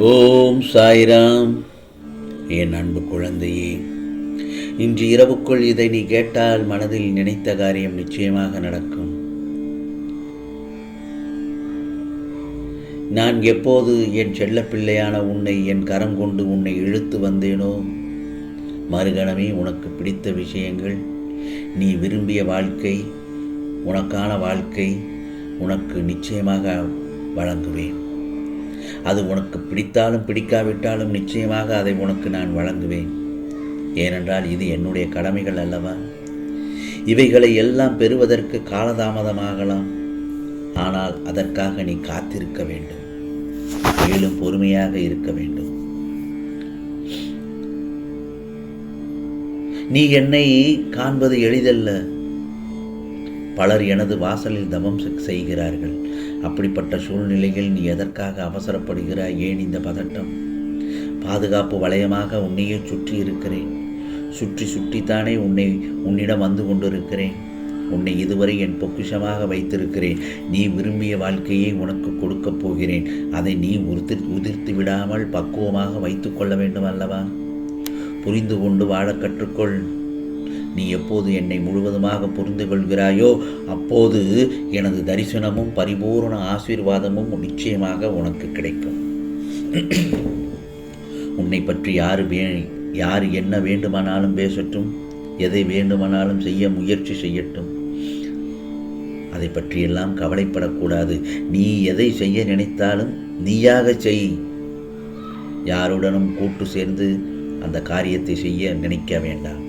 ஓம் சாய்ராம். என் அன்பு குழந்தையே இன்று இரவுக்குள் இதை நீ கேட்டால் மனதில் நினைத்த காரியம் நிச்சயமாக நடக்கும். நான் எப்போது என் செல்ல பிள்ளையான உன்னை என் கரம் கொண்டு உன்னை இழுத்து வந்தேனோ மறுகணமே உனக்கு பிடித்த விஷயங்கள். நீ விரும்பிய வாழ்க்கை உனக்கான வாழ்க்கை உனக்கு நிச்சயமாக வழங்குவேன். அது உனக்கு பிடித்தாலும் பிடிக்காவிட்டாலும் நிச்சயமாக அதை உனக்கு நான் வழங்குவேன். ஏனென்றால் இது என்னுடைய கடமைகள் அல்லவா? இவைகளை எல்லாம் பெறுவதற்கு காலதாமதமாகலாம். ஆனால் அதற்காக நீ காத்திருக்க வேண்டும். மேலும் பொறுமையாக இருக்க வேண்டும். நீ என்னை காண்பது எளிதல்ல. பலர் எனது வாசலில் தவம் செய்கிறார்கள். அப்படிப்பட்ட சூழ்நிலையில் நீ எதற்காக அவசரப்படுகிறாய்? ஏன் இந்த பதட்டம்? பாதுகாப்பு வளையமாக உன்னையே சுற்றி இருக்கிறேன். சுற்றி சுற்றித்தானே உன்னை உன்னிடம் வந்து கொண்டிருக்கிறேன். உன்னை இதுவரை என் பொக்கிஷமாக வைத்திருக்கிறேன். நீ விரும்பிய வாழ்க்கையை உனக்கு கொடுக்கப் போகிறேன். அதை நீ உறுதி உதிர்த்து விடாமல் பக்குவமாக வைத்துக்கொள்ள வேண்டும் அல்லவா? புரிந்து கொண்டு வாழ கற்றுக்கொள். நீ எப்போது என்னை முழுவதுமாக புரிந்து கொள்கிறாயோ அப்போது எனது தரிசனமும் பரிபூர்ண ஆசீர்வாதமும் நிச்சயமாக உனக்கு கிடைக்கும். உன்னை பற்றி யார் வே யார் என்ன வேண்டுமானாலும் பேசட்டும் எதை வேண்டுமானாலும் செய்ய முயற்சி செய்யட்டும். அதை பற்றியெல்லாம் கவலைப்படக்கூடாது. நீ எதை செய்ய நினைத்தாலும் நீயாக செய். யாருடனும் கூட்டு சேர்ந்து அந்த காரியத்தை செய்ய நினைக்க வேண்டாம்.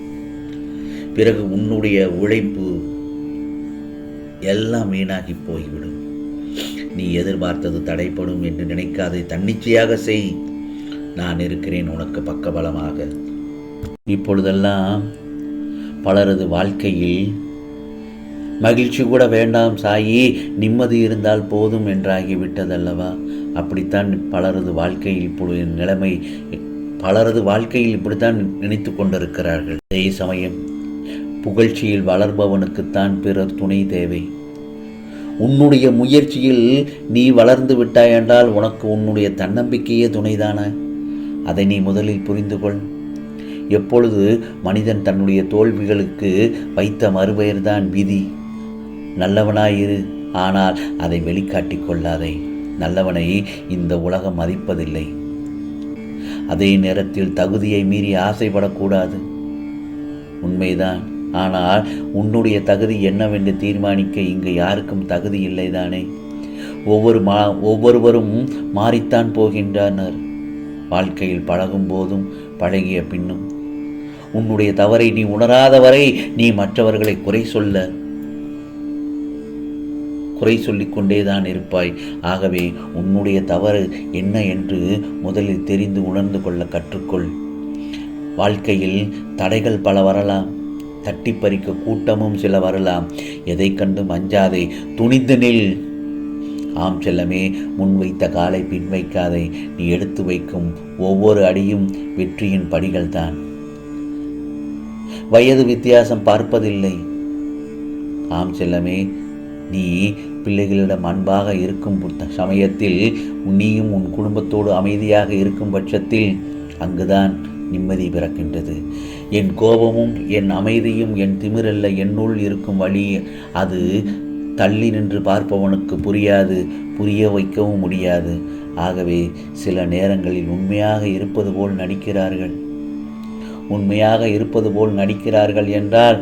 பிறகு உன்னுடைய உழைப்பு எல்லாம் வீணாகி போய்விடும். நீ எதிர்பார்த்தது தடைப்படும் என்று நினைக்காதே. தன்னிச்சையாக செய். நான் இருக்கிறேன் உனக்கு பக்கபலமாக. இப்பொழுதெல்லாம் பலரது வாழ்க்கையில் மகிழ்ச்சி கூட வேண்டாம் சாயி. நிம்மதி இருந்தால் போதும் என்றாகிவிட்டதல்லவா? அப்படித்தான் பலரது வாழ்க்கையில் இப்பொழுது நிலைமை பலரது வாழ்க்கையில் இப்படித்தான் நினைத்து கொண்டிருக்கிறார்கள். அதே சமயம் புகழ்ச்சியில் வளர்பவனுக்குத்தான் பிறர் துணை தேவை. உன்னுடைய முயற்சியில் நீ வளர்ந்து விட்டாய் என்றால் உனக்கு உன்னுடைய தன்னம்பிக்கையே துணைதான. அதை நீ முதலில் புரிந்து கொள் எப்பொழுது மனிதன் தன்னுடைய தோல்விகளுக்கு வைத்த மறுபெயர்தான் விதி. நல்லவனாயிரு ஆனால் அதை வெளிக்காட்டிக் கொள்ளாதே. நல்லவனை இந்த உலகம் மதிப்பதில்லை. அதே நேரத்தில் தகுதியை மீறி ஆசைப்படக்கூடாது. உண்மைதான். ஆனால் உன்னுடைய தகுதி என்னவென்று தீர்மானிக்க இங்கு யாருக்கும் தகுதி இல்லைதானே? ஒவ்வொரு மா ஒவ்வொருவரும் மாறித்தான் போகின்றனர். வாழ்க்கையில் பழகும் போதும் பழகிய பின்னும் உன்னுடைய தவறை நீ உணராத வரை நீ மற்றவர்களை குறை சொல்ல குறை சொல்லிக் கொண்டேதான் இருப்பாய். ஆகவே உன்னுடைய தவறு என்ன என்று முதலில் தெரிந்து உணர்ந்து கொள்ள கற்றுக்கொள். வாழ்க்கையில் தடைகள் பல வரலாம். தட்டி பறிக்க கூட்டமும் சில வரலாம். எதை கண்டும் அஞ்சாதே துணிந்து நில். ஆம் செல்லமே முன்வைத்த காலை பின் வைக்காதே நீ எடுத்து வைக்கும் ஒவ்வொரு அடியும் வெற்றியின் படிகள்தான். வயது வித்தியாசம் பார்ப்பதில்லை. ஆம் செல்லமே நீ பிள்ளைகளிடம் அன்பாக இருக்கும் சமயத்தில் நீயும் உன் குடும்பத்தோடு அமைதியாக இருக்கும் பட்சத்தில் அங்குதான் நிம்மதி பிறக்கின்றது. என் கோபமும் என் அமைதியும் என் திமிரல்ல என்னுள் இருக்கும் வழி அது. தள்ளி நின்று பார்ப்பவனுக்கு புரியாது புரிய வைக்கவும் முடியாது. ஆகவே சில நேரங்களில் உண்மையாக இருப்பது போல் நடிக்கிறார்கள். உண்மையாக இருப்பது போல் நடிக்கிறார்கள் என்றால்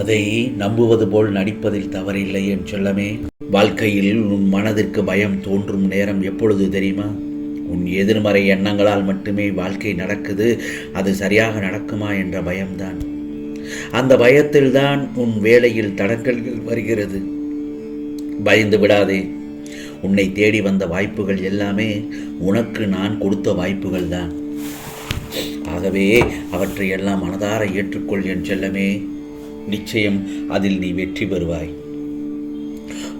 அதை நம்புவது போல் நடிப்பதில் தவறில்லை என் சொல்லமே. வாழ்க்கையில் உன் மனதிற்கு பயம் தோன்றும் நேரம் எப்பொழுது தெரியுமா? உன் எதிர்மறை எண்ணங்களால் மட்டுமே வாழ்க்கை நடக்குது அது சரியாக நடக்குமா என்ற பயம்தான். அந்த பயத்தில்தான் உன் வேலையில் தடங்கல்கள் வருகிறது. பயந்து விடாதே. உன்னை தேடி வந்த வாய்ப்புகள் எல்லாமே உனக்கு நான் கொடுத்த வாய்ப்புகள் தான் ஆகவே அவற்றை எல்லாம் மனதார ஏற்றுக்கொள் என் செல்லமே. நிச்சயம் அதில் நீ வெற்றி பெறுவாய்.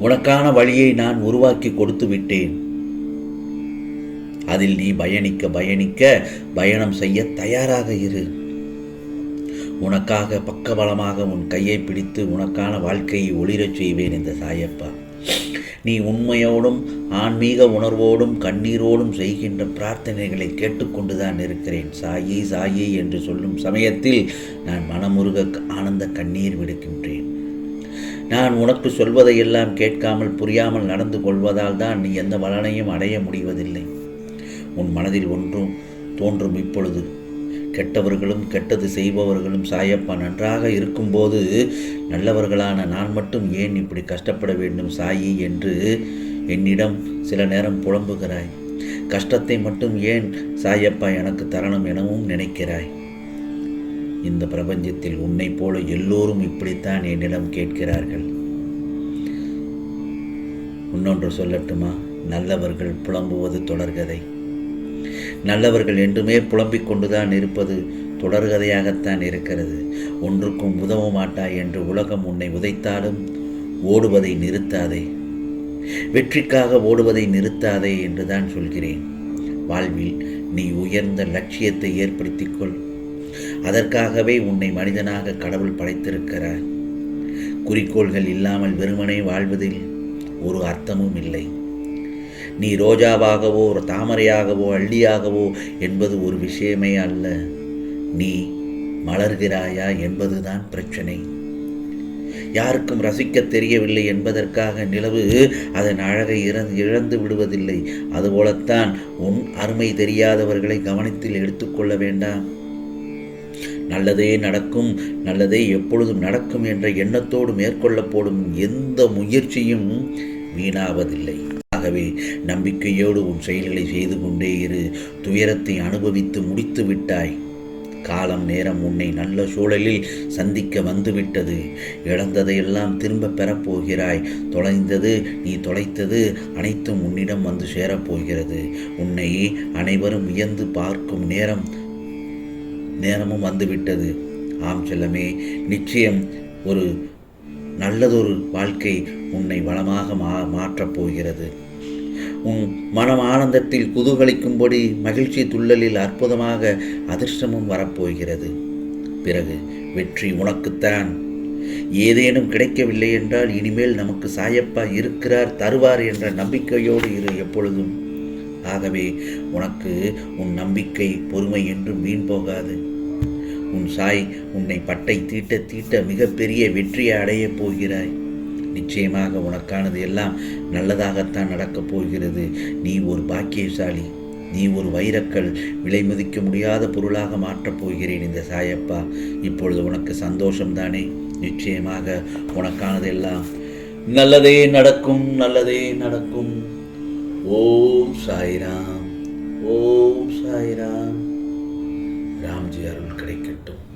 உனக்கான வழியை நான் உருவாக்கி கொடுத்து விட்டேன். அதில் நீ பயணிக்க பயணிக்க பயணம் செய்ய தயாராக இரு. உனக்காக பக்கபலமாக உன் கையை பிடித்து உனக்கான வாழ்க்கையை ஒளிரச் செய்வேன் இந்த சாயப்பா. நீ உண்மையோடும் ஆன்மீக உணர்வோடும் கண்ணீரோடும் செய்கின்ற பிரார்த்தனைகளை கேட்டுக்கொண்டுதான் இருக்கிறேன். சாயி சாயி என்று சொல்லும் சமயத்தில் நான் மனமுருக ஆனந்த கண்ணீர் விடுக்கின்றேன். நான் உனக்கு சொல்வதையெல்லாம் கேட்காமல் புரியாமல் நடந்து கொள்வதால் தான் நீ எந்த பலனையும் அடைய முடிவதில்லை. உன் மனதில் ஒன்றும் தோன்றும் இப்பொழுது. கெட்டவர்களும் கெட்டது செய்பவர்களும் சாயப்பா நன்றாக இருக்கும்போது நல்லவர்களான நான் மட்டும் ஏன் இப்படி கஷ்டப்பட வேண்டும் சாயி என்று என்னிடம் சில நேரம் புலம்புகிறாய். கஷ்டத்தை மட்டும் ஏன் சாயப்பா எனக்கு தரணும் எனவும் நினைக்கிறாய். இந்த பிரபஞ்சத்தில் உன்னைப் போல எல்லோரும் இப்படித்தான் என்னிடம் கேட்கிறார்கள். இன்னொன்று சொல்லட்டுமா? நல்லவர்கள் புலம்புவது தொடர்கதை. நல்லவர்கள் என்றுமே புலம்பிக் கொண்டுதான் இருப்பது தொடர்கதையாகத்தான் இருக்கிறது. ஒன்றுக்கும் உதவ மாட்டாய் என்று உலகம் உன்னை உதைத்தாலும் ஓடுவதை நிறுத்தாதே. வெற்றிக்காக ஓடுவதை நிறுத்தாதே என்றுதான் சொல்கிறேன். வாழ்வில் நீ உயர்ந்த லட்சியத்தை ஏற்படுத்திக்கொள் அதற்காகவே உன்னை மனிதனாக கடவுள் படைத்திருக்கிறார். குறிக்கோள்கள் இல்லாமல் வெறுமனே வாழ்வதில் ஒரு அர்த்தமும் இல்லை. நீ ரோஜாவாகவோ ஒரு தாமரையாகவோ அள்ளியாகவோ என்பது ஒரு விஷயமே அல்ல. நீ மலர்கிறாயா என்பதுதான் பிரச்சனை. யாருக்கும் ரசிக்க தெரியவில்லை என்பதற்காக நிலவு அதன் அழகை இறந்து இழந்து விடுவதில்லை. அதுபோலத்தான் உன் அருமை தெரியாதவர்களை கவனத்தில் எடுத்துக்கொள்ள வேண்டாம். நல்லதே நடக்கும் நல்லதே எப்பொழுதும் நடக்கும் என்ற எண்ணத்தோடு மேற்கொள்ளப்படும் எந்த முயற்சியும் வீணாவதில்லை. ஆகவே நம்பிக்கையோடு உன் செயல்களை செய்து கொண்டே இரு. துயரத்தை அனுபவித்து முடித்து விட்டாய். காலம் நேரம் உன்னை நல்ல சூழலில் சந்திக்க வந்துவிட்டது. இழந்ததையெல்லாம் திரும்ப பெறப்போகிறாய். தொலைந்தது நீ தொலைத்தது அனைத்தும் உன்னிடம் வந்து சேரப்போகிறது. உன்னை அனைவரும் வியந்து பார்க்கும் நேரம் நேரமும் வந்துவிட்டது. ஆம் செல்லமே நிச்சயம் ஒரு நல்லதொரு வாழ்க்கை உன்னை வளமாக மா மாற்றப் போகிறது. உன் மனம் ஆனந்தத்தில் குதூகலிக்கும்படி மகிழ்ச்சி துள்ளலில் அற்புதமாக அதிர்ஷ்டமும் வரப்போகிறது. பிறகு வெற்றி உனக்குத்தான் ஏதேனும் கிடைக்கவில்லை என்றால் இனிமேல் நமக்கு சாயப்பா இருக்கிறார் தருவார் என்ற நம்பிக்கையோடு இரு எப்பொழுதும். ஆகவே உனக்கு உன் நம்பிக்கை பொறுமை என்றும் வீண் போகாது. உன் சாய் உன்னை பட்டை தீட்ட தீட்ட மிகப்பெரிய வெற்றியை அடையப் போகிறாய். நிச்சயமாக உனக்கானது எல்லாம் நல்லதாகத்தான் நடக்கப் போகிறது. நீ ஒரு பாக்கியசாலி. நீ ஒரு வைரக்கல். விலை மதிக்க முடியாத பொருளாக மாற்றப் போகிறேன் இந்த சாயப்பா. இப்பொழுது உனக்கு சந்தோஷம்தானே? நிச்சயமாக உனக்கானதெல்லாம் நல்லதே நடக்கும் நல்லதே நடக்கும். ஓம் சாய்ராம். ஓம் சாய்ராம். ராம்ஜி அருள் கிடைக்கட்டும்.